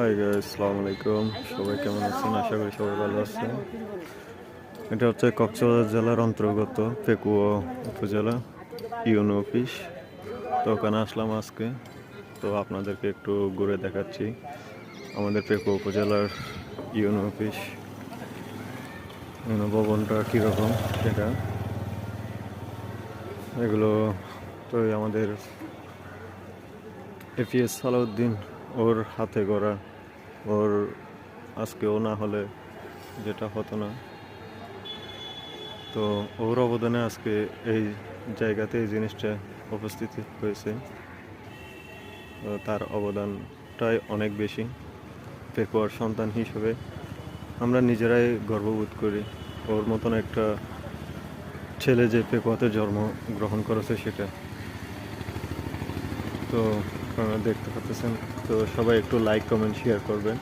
High আসসালামু আলাইকুম সবাই কেমন আছেন? আশা করি সবাই ভালো আছেন। এটা হচ্ছে কক্সবাজার জেলার অন্তর্গত পেকুয়া উপজেলা, ইউনো অফিস। তো ওখানে আসলাম আজকে। তো আপনাদেরকে একটু ঘুরে দেখাচ্ছি আমাদের পেকুয়া উপজেলার ইউনো অফিস। ইউনো ভবনটা কীরকম সেটা এগুলো তো আমাদের এপিএস সালাউদ্দিন ওর হাতে গড়া, ওর আজকেও না হলে যেটা হতো না। তো ওর অবদানে আজকে এই জায়গাতে এই জিনিসটা উপস্থিত হয়েছে। তার অবদানটাই অনেক বেশি। পেকুয়ার সন্তান হিসেবে আমরা নিজেরাই গর্ববোধ করি। ওর মতন একটা ছেলে যে পেকুয়াতে জন্ম গ্রহণ করেছে সেটা। তো আপনারা দেখতে পাচ্ছেন। তো সবাই একটু লাইক কমেন্ট শেয়ার করবেন।